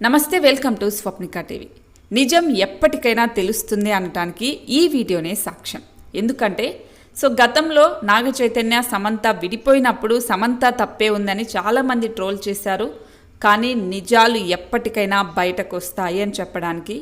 నమస్తే welcome to Swapnika TV. నిజం ఎప్పటికైనా తెలుస్తుంది అనటానికి ఈ వీడియోనే సాక్ష్యం. ఎందుకంటే సో గతంలో నాగ చైతన్య సమంత విడిపోయినప్పుడు సమంత తప్పే ఉందని చాలామంది ట్రోల్ చేశారు. కానీ నిజాలు ఎప్పటికైనా బయటకు వస్తాయి అని చెప్పడానికి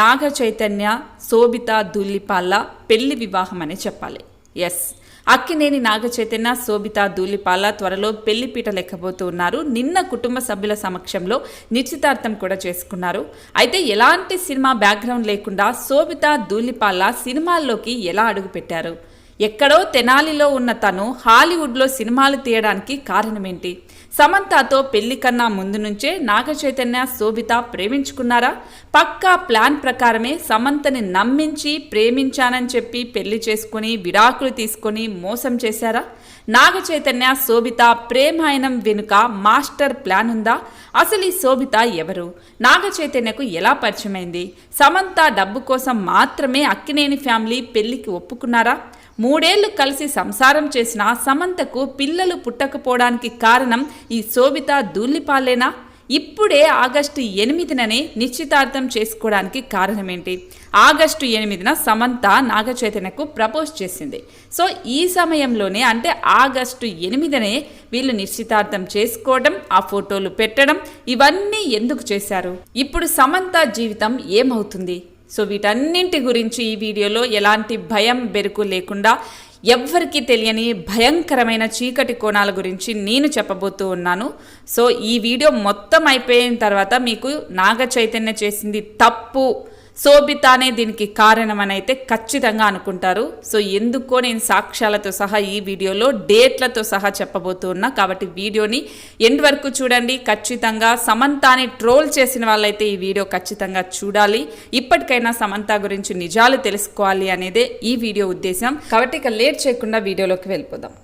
నాగ చైతన్య శోభిత ధూళిపాల్ల పెళ్ళి వివాహం అనే చెప్పాలి. ఎస్ అక్కినేని నాగచైతన్య శోభిత ధూళిపాల త్వరలో పెళ్ళిపీట లెక్కబోతూ ఉన్నారు నిన్న కుటుంబ సభ్యుల సమక్షంలో నిశ్చితార్థం కూడా చేసుకున్నారు. అయితే ఎలాంటి సినిమా బ్యాక్గ్రౌండ్ లేకుండా శోభిత ధూళిపాల సినిమాల్లోకి ఎలా అడుగుపెట్టారు ఎక్కడో తెనాలిలో ఉన్న తను హాలీవుడ్లో సినిమాలు తీయడానికి కారణమేంటి? సమంతతో పెళ్ళి కన్నా ముందు నుంచే నాగ చైతన్య శోభిత ప్రేమించుకున్నారా? పక్కా ప్లాన్ ప్రకారమే సమంతని నమ్మించి ప్రేమించానని చెప్పి పెళ్ళి చేసుకుని విడాకులు తీసుకొని మోసం చేశారా? నాగచైతన్య శోభిత ప్రేమాయణం వెనుక మాస్టర్ ప్లాన్ ఉందా? అసలు ఈ శోభిత ఎవరు? నాగ చైతన్యకు ఎలా పరిచయమైంది? సమంత డబ్బు కోసం మాత్రమే అక్కినేని ఫ్యామిలీ పెళ్ళికి ఒప్పుకున్నారా? మూడేళ్ళు కలిసి సంసారం చేసిన సమంతకు పిల్లలు పుట్టకపోవడానికి కారణం ఈ శోభిత దూల్లిపాలేనా ఇప్పుడే ఆగస్టు ఎనిమిదిననే నిశ్చితార్థం చేసుకోవడానికి కారణమేంటి? ఆగస్టు ఎనిమిదిన సమంత నాగచైతన్యకు ప్రపోజ్ చేసింది. సో ఈ సమయంలోనే అంటే ఆగస్టు ఎనిమిదినే వీళ్ళు నిశ్చితార్థం చేసుకోవడం ఆ ఫోటోలు పెట్టడం ఇవన్నీ ఎందుకు చేశారు? ఇప్పుడు సమంత జీవితం ఏమవుతుంది? సో వీటన్నింటి గురించి ఈ వీడియోలో ఎలాంటి భయం బెరుకు లేకుండా ఎవ్వరికీ తెలియని భయంకరమైన చీకటి కోణాల గురించి నేను చెప్పబోతూ ఉన్నాను. సో ఈ వీడియో మొత్తం అయిపోయిన తర్వాత మీకు నాగ చైతన్య చేసింది తప్పు. శోభితానే దీనికి కారణం అని అయితే ఖచ్చితంగా అనుకుంటారు. సో ఎందుకో నేను సాక్ష్యాలతో సహా ఈ వీడియోలో డేట్లతో సహా చెప్పబోతూ ఉన్నా. కాబట్టి వీడియోని ఎండ్ వరకు చూడండి. ఖచ్చితంగా సమంతాని ట్రోల్ చేసిన వాళ్ళైతే ఈ వీడియో ఖచ్చితంగా చూడాలి. ఇప్పటికైనా సమంత గురించి నిజాలు తెలుసుకోవాలి అనేదే ఈ వీడియో ఉద్దేశం. కాబట్టి ఇక లేట్ చేయకుండా వీడియోలోకి వెళ్ళిపోదాం.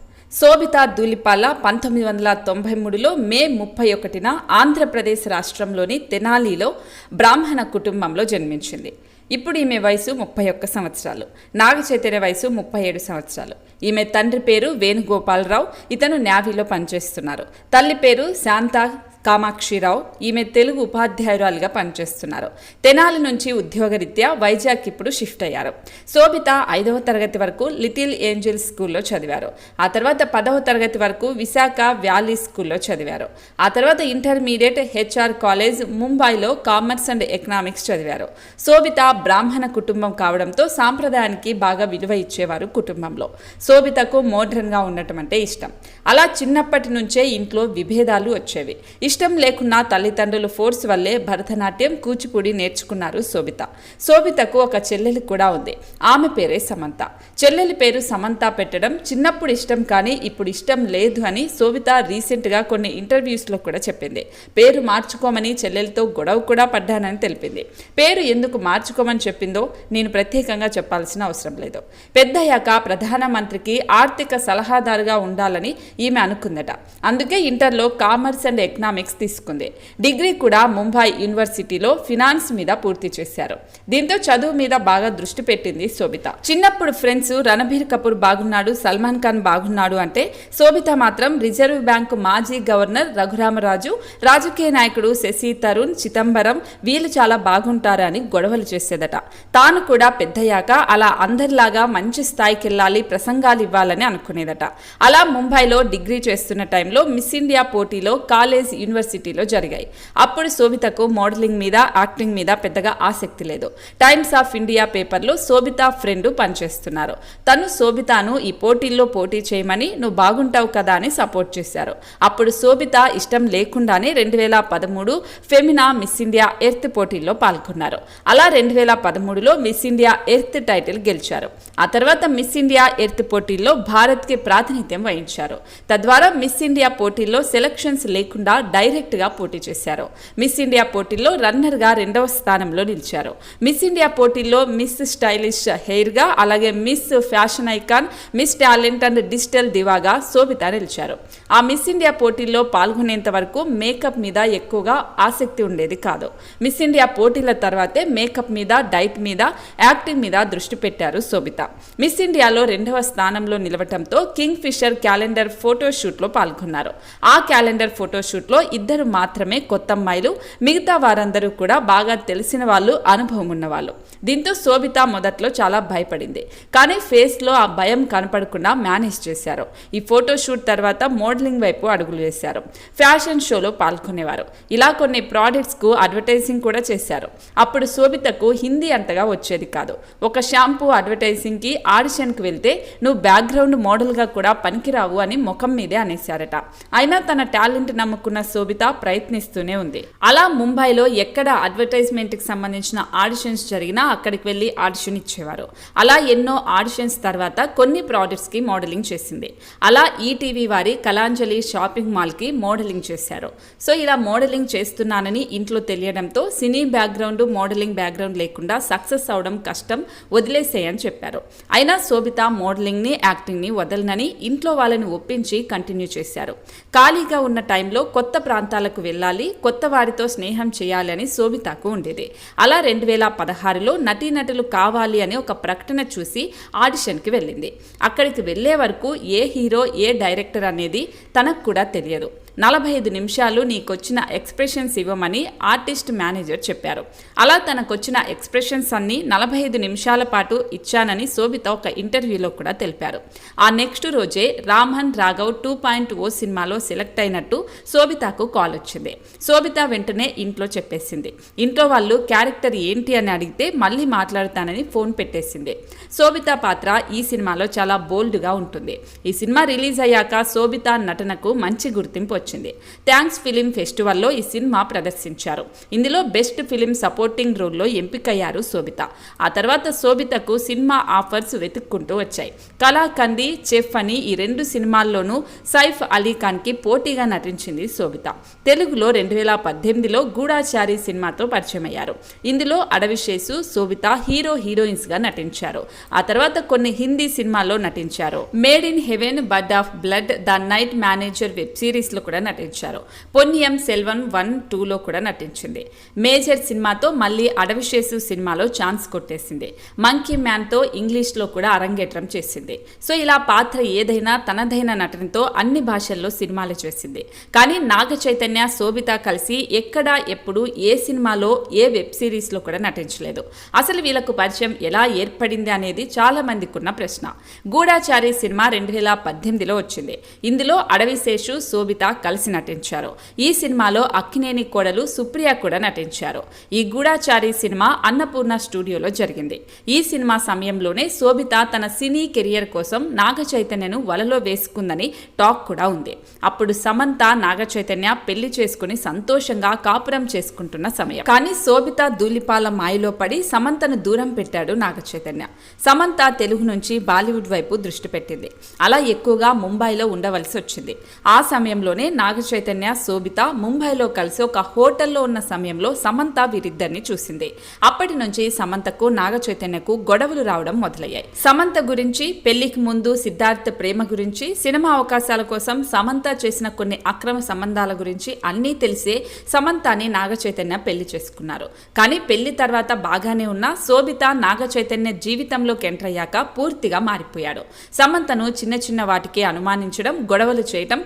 శోభిత దులిపాల పంతొమ్మిది వందల తొంభై మూడులో మే ముప్పై ఒకటిన ఆంధ్రప్రదేశ్ రాష్ట్రంలోని తెనాలిలో బ్రాహ్మణ కుటుంబంలో జన్మించింది. ఇప్పుడు ఈమె వయసు ముప్పై ఒక్క సంవత్సరాలు. నాగచైతన్య వయసు ముప్పై ఏడు సంవత్సరాలు. ఈమె తండ్రి పేరు వేణుగోపాలరావు. ఇతను నేవీలో పనిచేస్తున్నారు. తల్లి పేరు శాంత కామాక్షిరావు ఈమె తెలుగు ఉపాధ్యాయురాలుగా పనిచేస్తున్నారు. తెనాలి నుంచి ఉద్యోగరీత్యా వైజాగ్ ఇప్పుడు షిఫ్ట్ అయ్యారు. శోభిత ఐదవ తరగతి వరకు లిటిల్ ఏంజెల్ స్కూల్లో చదివారు. ఆ తర్వాత పదవ తరగతి వరకు విశాఖ వ్యాలీ స్కూల్లో చదివారు. ఆ తర్వాత ఇంటర్మీడియట్ హెచ్ఆర్ కాలేజ్ ముంబైలో కామర్స్ అండ్ ఎకనామిక్స్ చదివారు. శోభిత బ్రాహ్మణ కుటుంబం కావడంతో సాంప్రదాయానికి బాగా విలువ ఇచ్చేవారు కుటుంబంలో. శోభితకు మోడ్రన్గా ఉండటం అంటే ఇష్టం. అలా చిన్నప్పటి నుంచే ఇంట్లో విభేదాలు వచ్చేవి. ఇష్టం లేకున్నా తల్లిదండ్రులు ఫోర్స్ వల్లే భరతనాట్యం కూచిపూడి నేర్చుకున్నారు శోభిత. శోభితకు ఒక చెల్లెలి కూడా ఉంది. ఆమె పేరే సమంత. చెల్లెలి పేరు సమంత పెట్టడం చిన్నప్పుడు ఇష్టం కానీ ఇప్పుడు ఇష్టం లేదు అని శోభిత రీసెంట్గా కొన్ని ఇంటర్వ్యూస్లో కూడా చెప్పింది. పేరు మార్చుకోమని చెల్లెలతో గొడవ కూడా పడ్డానని తెలిపింది. పేరు ఎందుకు మార్చుకోమని చెప్పిందో నేను ప్రత్యేకంగా చెప్పాల్సిన అవసరం లేదు. పెద్దయ్యాక ప్రధానమంత్రికి ఆర్థిక సలహాదారుగా ఉండాలని ఈమె అనుకుందట. అందుకే ఇంటర్లో కామర్స్ అండ్ ఎకనామిక్స్ తీసుకుంది. డిగ్రీ కూడా ముంబై యూనివర్సిటీలో ఫినాన్స్ మీద పూర్తి చేశారు. దీంతో చదువు మీద బాగా దృష్టి పెట్టింది శోభిత. చిన్నప్పుడు ఫ్రెండ్స్ రణబీర్ కపూర్ బాగున్నాడు సల్మాన్ ఖాన్ బాగున్నాడు అంటే శోభిత మాత్రం రిజర్వ్ బ్యాంకు మాజీ గవర్నర్ రఘురామరాజు రాజకీయ నాయకుడు శశి తరుణ్ చిదంబరం వీళ్ళు చాలా బాగుంటారని అని గొడవలు చేసేదట. తాను కూడా పెద్దయ్యాక అలా అందరిలాగా మంచి స్థాయికి వెళ్ళాలి ప్రసంగాలు ఇవ్వాలని అనుకునేదట. అలా ముంబైలో డిగ్రీ చేస్తున్న టైంలో మిస్ ఇండియా పోటీలో కాలేజ్ యూనివర్సిటీలో జరిగాయి. అప్పుడు శోభితకు మోడలింగ్ మీద యాక్టింగ్ మీద పెద్దగా ఆసక్తి లేదు. టైమ్స్ ఆఫ్ ఇండియా పేపర్లో శోభిత ఫ్రెండ్ పనిచేస్తున్నారు. తను శోభితను ఈ పోటీల్లో పోటీ చేయమని నువ్వు బాగుంటావు కదా అని సపోర్ట్ చేశారు. అప్పుడు శోభిత ఇష్టం లేకుండానే రెండు వేల పదమూడు ఫెమినా మిస్ ఇండియా ఎర్త్ పోటీల్లో పాల్గొన్నారు. అలా రెండు వేల పదమూడు పదమూడులో మిస్ ఇండియా ఎర్త్ టైటిల్ గెలిచారు. ఆ తర్వాత మిస్ ఇండియా ఎర్త్ పోటీల్లో భారత్కి ప్రాతినిధ్యం వహించారు. తద్వారా మిస్ ఇండియా పోటీల్లో సెలక్షన్స్ లేకుండా డైరెక్ట్గా పోటీ చేశారు. మిస్ ఇండియా పోటీల్లో రన్నర్గా రెండవ స్థానంలో నిలిచారు. మిస్ ఇండియా పోటీల్లో మిస్ స్టైలిష్ హెయిర్గా అలాగే miss fashion icon miss talent and digital దివాగా Sobhita నిలిచారు. ఆ మిస్ ఇండియా పోటీల్లో పాల్గొనేంత వరకు మేకప్ మీద ఎక్కువగా ఆసక్తి ఉండేది కాదు. మిస్ ఇండియా పోటీల తర్వాతే మేకప్ మీద డైట్ మీద మీద యాక్టింగ్ మీద దృష్టి పెట్టారు శోభిత. మిస్ ఇండియాలో రెండవ స్థానంలో నిలవటంతో కింగ్ ఫిషర్ క్యాలెండర్ ఫోటోషూట్లో పాల్గొన్నారు. ఆ క్యాలెండర్ ఫోటోషూట్లో ఇద్దరు మాత్రమే కొత్త అమ్మాయిలు మిగతా వారందరూ కూడా బాగా తెలిసిన వాళ్ళు అనుభవం ఉన్నవాళ్ళు. దీంతో శోభిత మొదట్లో చాలా భయపడింది. కానీ ఫేస్లో ఆ భయం కనపడకుండా మేనేజ్ చేశారు. ఈ ఫోటోషూట్ తర్వాత మోడలింగ్ వైపు అడుగులు వేశారు. ఫ్యాషన్ షోలో పాల్గొనేవారు. ఇలా కొన్ని ప్రోడక్ట్స్కు అడ్వర్టైజింగ్ కూడా చేశారు. అప్పుడు శోభితకు హిందీ అంతగా వచ్చేది కాదు. ఒక షాంపూ అడ్వర్టైజింగ్కి ఆడిషన్కి వెళ్తే నువ్వు బ్యాక్గ్రౌండ్ మోడల్గా కూడా పనికిరావు అని ముఖం మీదే అనేశారట. అయినా తన టాలెంట్ నమ్ముకున్న శోభిత ప్రయత్నిస్తూనే ఉంది. అలా ముంబైలో ఎక్కడ అడ్వర్టైజ్మెంట్కి సంబంధించిన ఆడిషన్స్ జరిగినా అక్కడికి వెళ్ళి ఆడిషన్ ఇచ్చేవారు. అలా ఎన్నో ఆడిషన్స్ తర్వాత కొన్ని ప్రోడక్ట్స్కి మోడలింగ్ చేసింది. అలా ఈటీవీ వారి కళాంజలి షాపింగ్ మాల్కి మోడలింగ్ చేశారు. సో ఇలా మోడలింగ్ చేస్తున్నానని ఇంట్లో తెలియడంతో సినీ బ్యాక్గ్రౌండ్ మోడలింగ్ బ్యాక్గ్రౌండ్ లేకుండా సక్సెస్ అవడం కష్టం వదిలేసేయని చెప్పారు. అయినా శోభిత మోడలింగ్ని యాక్టింగ్ని వదలనని ఇంట్లో వాళ్ళని ఒప్పించి కంటిన్యూ చేశారు. ఖాళీగా ఉన్న టైంలో కొత్త ప్రాంతాలకు వెళ్ళాలి కొత్త వారితో స్నేహం చేయాలని శోభితకు ఉండేది. అలా రెండు వేల పదహారులో నటీనటులు కావాలి అని ఒక ప్రకటన చూసి ఆడిషన్కి వెళ్ళింది. అక్కడికి వెళ్ళే వరకు ఏ హీరో ఏ డైరెక్టర్ అనేది తనకు కూడా తెలియదు. నలభై ఐదు నిమిషాలు నీకొచ్చిన ఎక్స్ప్రెషన్స్ ఇవ్వమని ఆర్టిస్ట్ మేనేజర్ చెప్పారు. అలా తనకొచ్చిన ఎక్స్ప్రెషన్స్ అన్ని నలభై ఐదు నిమిషాల పాటు ఇచ్చానని శోభిత ఒక ఇంటర్వ్యూలో కూడా తెలిపారు. ఆ నెక్స్ట్ రోజే Raman Raghav two point o సినిమాలో సెలెక్ట్ అయినట్టు శోభితకు కాల్ వచ్చింది. శోభిత వెంటనే ఇంట్లో చెప్పేసింది. ఇంట్లో వాళ్ళు క్యారెక్టర్ ఏంటి అని అడిగితే మళ్ళీ మాట్లాడతానని ఫోన్ పెట్టేసింది. శోభిత పాత్ర ఈ సినిమాలో చాలా బోల్డ్గా ఉంటుంది. ఈ సినిమా రిలీజ్ అయ్యాక శోభిత నటనకు మంచి గుర్తింపు వచ్చింది. థ్యాంక్స్ ఫిలిం ఫెస్టివల్లో ఈ సినిమా ప్రదర్శించారు. ఇందులో బెస్ట్ ఫిలిం సపోర్టింగ్ రోల్లో ఎంపికయ్యారు శోభిత. ఆ తర్వాత శోభితకు సినిమా ఆఫర్స్ వెతుక్కుంటూ వచ్చాయి. కళాకంది చెఫ్ అని ఈ రెండు సినిమాల్లోనూ సైఫ్ అలీ ఖాన్కి పోటీగా నటించింది శోభిత. తెలుగులో రెండు వేల పద్దెనిమిదిలో గూఢాచారి సినిమాతో పరిచయం అయ్యారు ఇందులో అడవిశేసు శోభిత హీరో హీరోయిన్స్గా నటించారు. ఆ తర్వాత కొన్ని హిందీ సినిమాల్లో నటించారు. Made in heaven bard of blood the night manager web సిరీస్లో కూడా నటించారు. పొన్నియం సెల్వన్ వన్ టూలో కూడా నటించింది. మేజర్ సినిమాతో మళ్ళీ అడవిశేషు సినిమాలో ఛాన్స్ కొట్టేసింది. మంకీ మ్యాన్తో ఇంగ్లీష్లో కూడా అరంగేట్రం చేసింది. సో ఇలా పాత్ర ఏదైనా తనదైన నటనతో అన్ని భాషల్లో సినిమాలు చేసింది. కానీ నాగ చైతన్య శోభిత కలిసి ఎక్కడా ఎప్పుడు ఏ సినిమాలో ఏ వెబ్ సిరీస్లో కూడా నటించలేదు. అసలు వీళ్ళకు పరిచయం ఎలా ఏర్పడింది అనేది చాలా మందికి ఉన్న ప్రశ్న. గూఢాచారి సినిమా రెండు వేల పద్దెనిమిదిలో వచ్చింది. ఇందులో అడవిశేషు శోభిత కలిసి నటించారు. ఈ సినిమాలో అక్కినేని కోడలు సుప్రియ కూడా నటించారు. ఈ గూఢాచారి సినిమా అన్నపూర్ణ స్టూడియోలో జరిగింది. ఈ సినిమా సమయంలోనే శోభిత తన సినీ కెరియర్ కోసం నాగ చైతన్యను వలలో వేసుకుందని టాక్ కూడా ఉంది. అప్పుడు సమంత నాగ చైతన్య పెళ్ళి చేసుకుని సంతోషంగా కాపురం చేసుకుంటున్న సమయం. కానీ శోభిత దూలిపాల మాయలో పడి సమంతను దూరం పెట్టాడు నాగ చైతన్య సమంత తెలుగు నుంచి బాలీవుడ్ వైపు దృష్టి పెట్టింది. అలా ఎక్కువగా ముంబైలో ఉండవలసి వచ్చింది. ఆ సమయంలోనే నాగ చైతన్య శోభిత ముంబైలో కలిసి ఒక హోటల్లో ఉన్న సమయంలో సమంత వీరిద్దరిని చూసింది. అప్పటి నుంచి సమంతకు నాగ చైతన్యకు గొడవలు రావడం మొదలయ్యాయి. సమంత గురించి పెళ్ళికి ముందు సిద్ధార్థ ప్రేమ గురించి సినిమా అవకాశాల కోసం సమంత చేసిన కొన్ని అక్రమ సంబంధాల గురించి అన్నీ తెలిసే సమంతని నాగ చైతన్య పెళ్ళి చేసుకున్నారు. కానీ పెళ్ళి తర్వాత బాగానే ఉన్న శోభిత నాగ చైతన్య జీవితంలోకి ఎంటర్ అయ్యాక పూర్తిగా మారిపోయాడు. సమంతను చిన్న చిన్న వాటికి అనుమానించడం గొడవలు చేయటం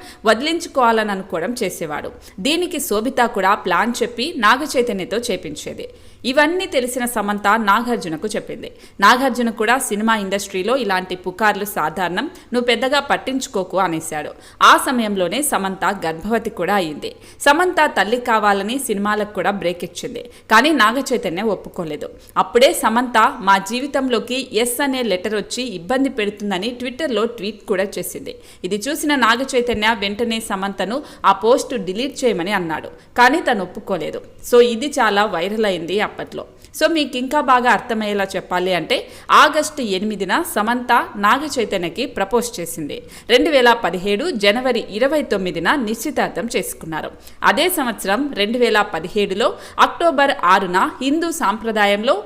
కావాలని అనుకోవడం చేసేవాడు. దీనికి శోభిత కూడా ప్లాన్ చెప్పి నాగ చైతన్యతో చేపించేది. ఇవన్నీ తెలిసిన సమంత నాగార్జునకు చెప్పింది. నాగార్జున కూడా సినిమా ఇండస్ట్రీలో ఇలాంటి పుకార్లు సాధారణం నువ్వు పెద్దగా పట్టించుకోకు అనేశాడు. ఆ సమయంలోనే సమంత గర్భవతి కూడా అయింది. సమంత తల్లి కావాలని సినిమాలకు కూడా బ్రేక్ ఇచ్చింది కానీ నాగ చైతన్య ఒప్పుకోలేదు. అప్పుడే సమంత మా జీవితంలోకి ఎస్ అనే లెటర్ వచ్చి ఇబ్బంది పెడుతుందని ట్విట్టర్లో ట్వీట్ కూడా చేసింది. ఇది చూసిన నాగ చైతన్య వెంటనే సమంతను ఆ పోస్ట్ డిలీట్ చేయమని అన్నాడు కానీ తను ఒప్పుకోలేదు. సో ఇది చాలా వైరల్ అయింది అప్పట్లో. సో మీకు ఇంకా బాగా అర్థమయ్యేలా చెప్పాలి అంటే ఆగస్టు ఎనిమిదిన సమంత నాగ చైతన్యకి ప్రపోజ్ చేసింది. రెండు వేల పదిహేడు జనవరి ఇరవై తొమ్మిదిన నిశ్చితార్థం చేసుకున్నారు. అదే సంవత్సరం రెండు వేల పదిహేడులో అక్టోబర్ ఆరున హిందూ సాంప్రదాయంలో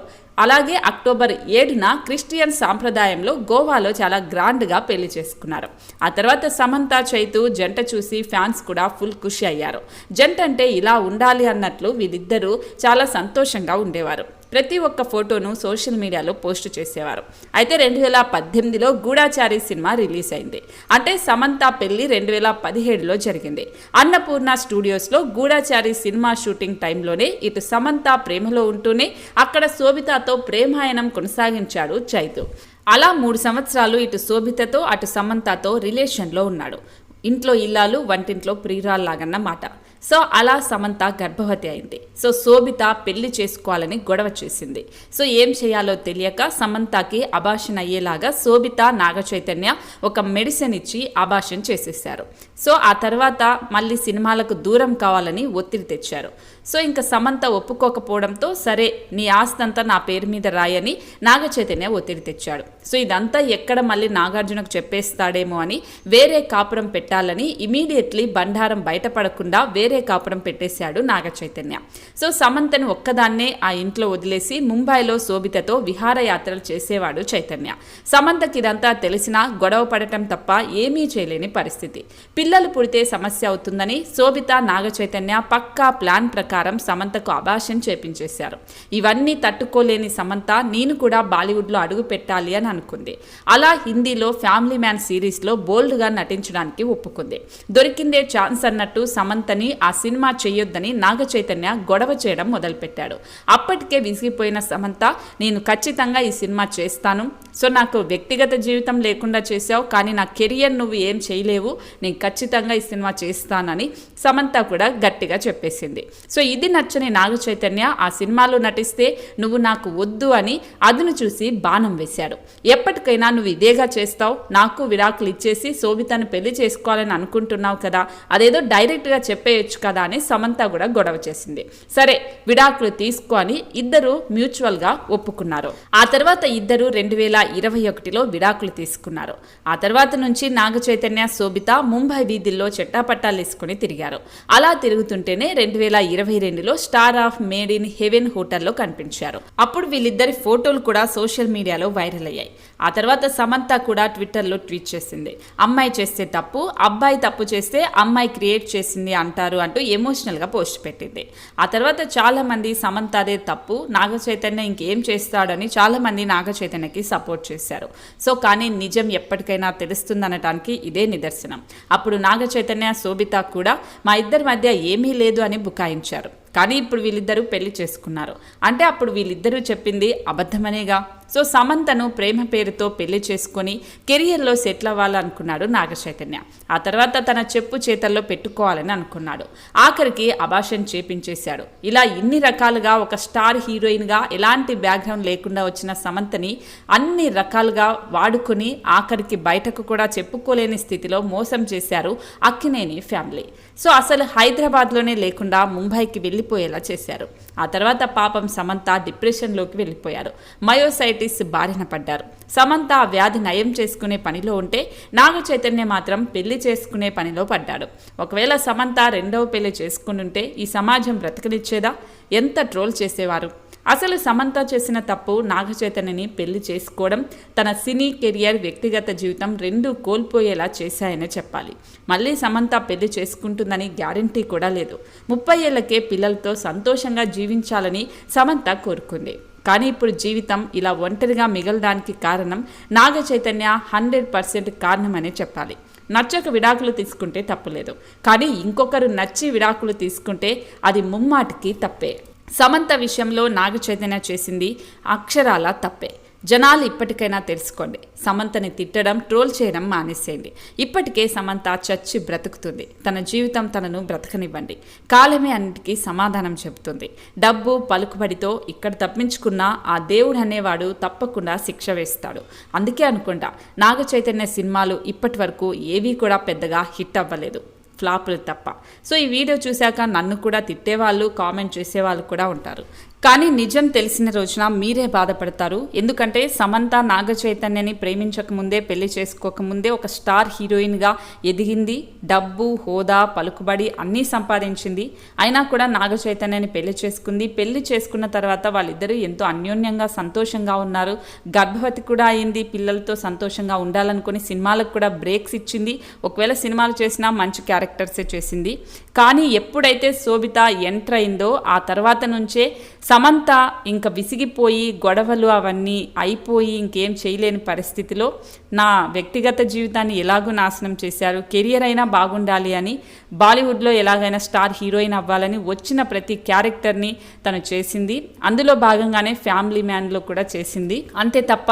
అలాగే అక్టోబర్ ఏడున క్రిస్టియన్ సాంప్రదాయంలో గోవాలో చాలా గ్రాండ్గా పెళ్ళి చేసుకున్నారు. ఆ తర్వాత సమంత చైతు జంట చూసి ఫ్యాన్స్ కూడా ఫుల్ ఖుషి అయ్యారు. జంట అంటే ఇలా ఉండాలి అన్నట్లు వీళ్ళిద్దరూ చాలా సంతోషంగా ఉండేవారు. ప్రతి ఒక్క ఫోటోను సోషల్ మీడియాలో పోస్ట్ చేసేవారు. అయితే రెండు వేల పద్దెనిమిదిలో గూఢాచారి సినిమా రిలీజ్ అయింది. అంటే సమంత పెళ్ళి రెండు వేల పదిహేడులో జరిగింది. అన్నపూర్ణ స్టూడియోస్లో గూఢాచారి సినిమా షూటింగ్ టైంలోనే ఇటు సమంత ప్రేమలో ఉంటూనే అక్కడ శోభితతో ప్రేమాయణం కొనసాగించాడు చైతు. అలా మూడు సంవత్సరాలు ఇటు శోభితతో అటు సమంతతో రిలేషన్లో ఉన్నాడు. ఇంట్లో ఇల్లాలు వంటింట్లో ప్రియురాల్లాగన్నమాట. సో అలా సమంత గర్భవతి అయింది. సో శోభిత పెళ్ళి చేసుకోవాలని గొడవ చేసింది. సో ఏం చేయాలో తెలియక సమంతకి అభాషణ అయ్యేలాగా శోభిత నాగ చైతన్య ఒక మెడిసిన్ ఇచ్చి అభాషణ చేసేసారు సో ఆ తర్వాత మళ్ళీ సినిమాలకు దూరం కావాలని ఒత్తిడి తెచ్చారు. సో ఇంకా సమంత ఒప్పుకోకపోవడంతో సరే నీ ఆస్తంతా నా పేరు మీద రాయని నాగ చైతన్య ఒత్తిడి తెచ్చాడు. సో ఇదంతా ఎక్కడ మళ్ళీ నాగార్జునకు చెప్పేస్తాడేమో అని వేరే కాపురం పెట్టాలని ఇమీడియట్లీ బండారం బయటపడకుండా వేరే కాపురం పెట్టేశాడు నాగ చైతన్య సో సమంతను ఒక్కదాన్నే ఆ ఇంట్లో వదిలేసి ముంబైలో శోభితతో విహారయాత్రలు చేసేవాడు చైతన్య. సమంతకి ఇదంతా తెలిసినా గొడవ పడటం తప్ప ఏమీ చేయలేని పరిస్థితి. పిల్లలు పుడితే సమస్య అవుతుందని శోభిత నాగ చైతన్య పక్కా ప్లాన్ ప్రకారం సమంతకు అభాషణ చేపించేశారు. ఇవన్నీ తట్టుకోలేని సమంత నేను కూడా బాలీవుడ్లో అడుగు పెట్టాలి అని అనుకుంది. అలా హిందీలో ఫ్యామిలీ మ్యాన్ సిరీస్లో బోల్డ్గా నటించడానికి ఒప్పుకుంది. దొరికిందే ఛాన్స్ అన్నట్టు సమంతని ఆ సినిమా చేయొద్దని నాగ చైతన్య గొడవ చేయడం మొదలుపెట్టాడు. అప్పటికే విసిగిపోయిన సమంత నేను ఖచ్చితంగా ఈ సినిమా చేస్తాను. సో నాకు వ్యక్తిగత జీవితం లేకుండా చేసావు కానీ నా కెరియర్ నువ్వు ఏం చేయలేవు. నేను ఖచ్చితంగా ఈ సినిమా చేస్తానని సమంత కూడా గట్టిగా చెప్పేసింది. సో ఇది నచ్చని నాగ చైతన్య ఆ సినిమాలో నటిస్తే నువ్వు నాకు వద్దు అని అదును చూసి బాణం వేశాడు. ఎప్పటికైనా నువ్వు ఇదేగా చేస్తావు నాకు విడాకులు ఇచ్చేసి శోభితను పెళ్ళి చేసుకోవాలని అనుకుంటున్నావు కదా అదేదో డైరెక్ట్గా చెప్పేయచ్చు కదా అని సమంత కూడా గొడవ చేసింది. సరే విడాకులు తీసుకో అని ఇద్దరు మ్యూచువల్గా ఒప్పుకున్నారు. ఆ తర్వాత ఇద్దరు రెండు వేల ఇరవై ఒకటిలో విడాకులు తీసుకున్నారు. ఆ తర్వాత నుంచి నాగ చైతన్య శోభిత ముంబై వీధుల్లో చెట్టాపట్టాలు వేసుకుని తిరిగారు. అలా తిరుగుతుంటేనే రెండు వేల ఇరవై రెండులో star of made in heaven హోటల్లో కనిపించారు. అప్పుడు వీళ్ళిద్దరి ఫోటోలు కూడా సోషల్ మీడియాలో వైరల్ అయ్యాయి. ఆ తర్వాత సమంత కూడా ట్విట్టర్లో ట్వీట్ చేసింది. అమ్మాయి చేస్తే తప్పు అబ్బాయి తప్పు చేస్తే అమ్మాయి క్రియేట్ చేసింది అంటారు అంటూ ఎమోషనల్గా పోస్ట్ పెట్టింది. ఆ తర్వాత చాలామంది సమంత అదే తప్పు నాగ చైతన్య ఇంకేం చేస్తాడని చాలామంది నాగ చైతన్యకి సపోర్ట్ చేశారు. సో కానీ నిజం ఎప్పటికైనా తెలుస్తుందనటానికి ఇదే నిదర్శనం. అప్పుడు నాగ చైతన్య శోభిత కూడా మా ఇద్దరి మధ్య ఏమీ లేదు అని బుకాయించారు. కానీ ఇప్పుడు వీళ్ళిద్దరూ పెళ్ళి చేసుకున్నారు. అంటే అప్పుడు వీళ్ళిద్దరూ చెప్పింది అబద్ధమనేగా. సో సమంతను ప్రేమ పేరుతో పెళ్ళి చేసుకొని కెరియర్లో సెటిల్ అవ్వాలనుకున్నాడు నాగచైతన్య. ఆ తర్వాత తన చెప్పు చేతల్లో పెట్టుకోవాలని అనుకున్నాడు. ఆఖరికి అభాషణ చేపించేశాడు. ఇలా ఇన్ని రకాలుగా ఒక స్టార్ హీరోయిన్గా ఎలాంటి బ్యాక్గ్రౌండ్ లేకుండా వచ్చిన సమంతని అన్ని రకాలుగా వాడుకొని ఆఖరికి బయటకు కూడా చెప్పుకోలేని స్థితిలో మోసం చేశారు అక్కినేని ఫ్యామిలీ. సో అసలు హైదరాబాద్లోనే లేకుండా ముంబైకి వెళ్ళి వెళ్ళిపోయేలా చేశారు. ఆ తర్వాత పాపం సమంత డిప్రెషన్లోకి వెళ్ళిపోయారు. మయోసైటిస్ బారిన పడ్డారు. సమంత ఆ వ్యాధి నయం చేసుకునే పనిలో ఉంటే నాగ చైతన్య మాత్రం పెళ్ళి చేసుకునే పనిలో పడ్డాడు. ఒకవేళ సమంత రెండవ పెళ్ళి చేసుకుంటుంటే ఈ సమాజం బ్రతకనిచ్చేదా? ఎంత ట్రోల్ చేసేవారు? అసలు సమంత చేసిన తప్పు నాగచైతన్యని పెళ్ళి చేసుకోవడం తన సినీ కెరియర్ వ్యక్తిగత జీవితం రెండూ కోల్పోయేలా చేశాయనే చెప్పాలి. మళ్ళీ సమంత పెళ్ళి చేసుకుంటుందని గ్యారంటీ కూడా లేదు. ముప్పై ఏళ్ళకే పిల్లలతో సంతోషంగా జీవించాలని సమంత కోరుకుంది. కానీ ఇప్పుడు జీవితం ఇలా ఒంటరిగా మిగలడానికి కారణం నాగ చైతన్య హండ్రెడ్ పర్సెంట్ కారణమనే చెప్పాలి. నచ్చక విడాకులు తీసుకుంటే తప్పులేదు. కానీ ఇంకొకరు నచ్చి విడాకులు తీసుకుంటే అది ముమ్మాటికి తప్పే. సమంత విషయంలో నాగ చైతన్య చేసింది అక్షరాల తప్పే. జనాలు ఇప్పటికైనా తెలుసుకోండి. సమంతని తిట్టడం ట్రోల్ చేయడం మానేసేయండి. ఇప్పటికే సమంత చచ్చి బ్రతుకుతుంది. తన జీవితం తనను బ్రతకనివ్వండి. కాలమే అన్నిటికీ సమాధానం చెబుతుంది. డబ్బు పలుకుబడితో ఇక్కడ తప్పించుకున్న ఆ దేవుడు అనేవాడు తప్పకుండా శిక్ష వేస్తాడు. అందుకే అనుకుంటా నాగ చైతన్య సినిమాలు ఇప్పటి వరకు ఏవీ కూడా పెద్దగా హిట్ అవ్వలేదు. ఫ్లాపులు తప్ప. సో ఈ వీడియో చూశాక నన్ను కూడా తిట్టేవాళ్ళు కామెంట్ చేసేవాళ్ళు కూడా ఉంటారు. కానీ నిజం తెలిసిన రోజున మీరే బాధపడతారు. ఎందుకంటే సమంత నాగ చైతన్యని ప్రేమించక ముందే పెళ్ళి చేసుకోక ముందే ఒక స్టార్ హీరోయిన్గా ఎదిగింది. డబ్బు హోదా పలుకుబడి అన్నీ సంపాదించింది. అయినా కూడా నాగ చైతన్యని పెళ్ళి చేసుకుంది. పెళ్ళి చేసుకున్న తర్వాత వాళ్ళిద్దరూ ఎంతో అన్యోన్యంగా సంతోషంగా ఉన్నారు. గర్భవతి కూడా అయింది. పిల్లలతో సంతోషంగా ఉండాలనుకుని సినిమాలకు కూడా బ్రేక్స్ ఇచ్చింది. ఒకవేళ సినిమాలు చేసినా మంచి క్యారెక్టర్సే చేసింది. కానీ ఎప్పుడైతే శోభిత ఎంటర్ అయిందో ఆ తర్వాత నుంచే సమంత ఇంకా విసిగిపోయి గొడవలు అవన్నీ అయిపోయి ఇంకేం చేయలేని పరిస్థితిలో నా వ్యక్తిగత జీవితాన్ని ఎలాగో నాశనం చేశారు? కెరియర్ అయినా బాగుండాలి అని బాలీవుడ్లో ఎలాగైనా స్టార్ హీరోయిన్ అవ్వాలని వచ్చిన ప్రతి క్యారెక్టర్ని తను చేసింది. అందులో భాగంగానే ఫ్యామిలీ మ్యాన్లో కూడా చేసింది. అంతే తప్ప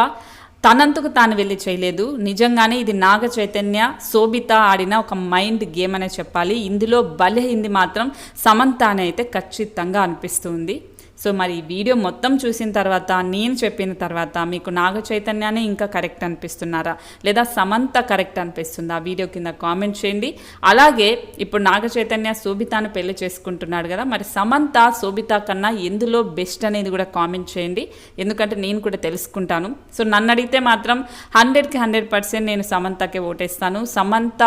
తనంతకు తాను వెళ్ళి చేయలేదు. నిజంగానే ఇది నాగ చైతన్య శోభిత ఆడిన ఒక మైండ్ గేమ్ అనే చెప్పాలి. ఇందులో బలహీంది మాత్రం సమంత అని అయితే ఖచ్చితంగా అనిపిస్తుంది. సో మరి ఈ వీడియో మొత్తం చూసిన తర్వాత నేను చెప్పిన తర్వాత మీకు నాగ చైతన్యానే ఇంకా కరెక్ట్ అనిపిస్తున్నారా? లేదా సమంత కరెక్ట్ అనిపిస్తుందా? ఆ వీడియో కింద కామెంట్ చేయండి. అలాగే ఇప్పుడు నాగ చైతన్య శోభితాను పెళ్ళి చేసుకుంటున్నాడు కదా మరి సమంత శోభిత కన్నా ఎందులో బెస్ట్ అనేది కూడా కామెంట్ చేయండి. ఎందుకంటే నేను కూడా తెలుసుకుంటాను. సో నన్ను అడిగితే మాత్రం హండ్రెడ్కి హండ్రెడ్ పర్సెంట్ నేను సమంతకే ఓటేస్తాను. సమంత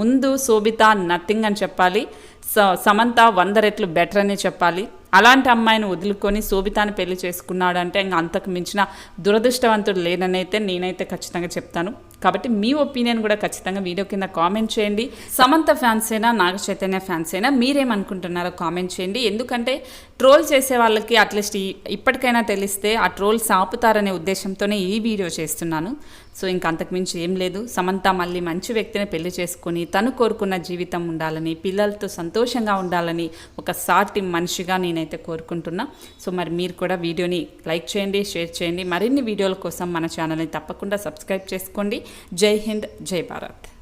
ముందు శోభిత నథింగ్ అని చెప్పాలి. సమంత వంద రెట్లు బెటర్ అనే చెప్పాలి. అలాంటి అమ్మాయిని వదులుకొని శోభితాన్ని పెళ్ళి చేసుకున్నాడు అంటే ఇంకా అంతకు మించిన దురదృష్టవంతుడు లేననైతే నేనైతే ఖచ్చితంగా చెప్తాను. కాబట్టి మీ ఒపీనియన్ కూడా ఖచ్చితంగా వీడియో కింద కామెంట్ చేయండి. సమంత ఫ్యాన్స్ అయినా నాగ చైతన్య ఫ్యాన్స్ అయినా మీరేమనుకుంటున్నారో కామెంట్ చేయండి. ఎందుకంటే ట్రోల్ చేసే వాళ్ళకి అట్లీస్ట్ ఈ- ఇప్పటికైనా తెలిస్తే ఆ ట్రోల్స్ ఆపుతారనే ఉద్దేశంతోనే ఈ వీడియో చేస్తున్నాను. సో ఇంకా అంతకుమించి ఏం లేదు. సమంత మళ్ళీ మంచి వ్యక్తిని పెళ్ళి చేసుకుని తను కోరుకున్న జీవితం ఉండాలని పిల్లలతో సంతోషంగా ఉండాలని ఒక సాటి మనిషిగా నేనైతే కోరుకుంటున్నా. సో మరి మీరు కూడా వీడియోని లైక్ చేయండి షేర్ చేయండి. మరిన్ని వీడియోల కోసం మన ఛానల్ని తప్పకుండా సబ్స్క్రైబ్ చేసుకోండి. జై హింద్ జై భారత్.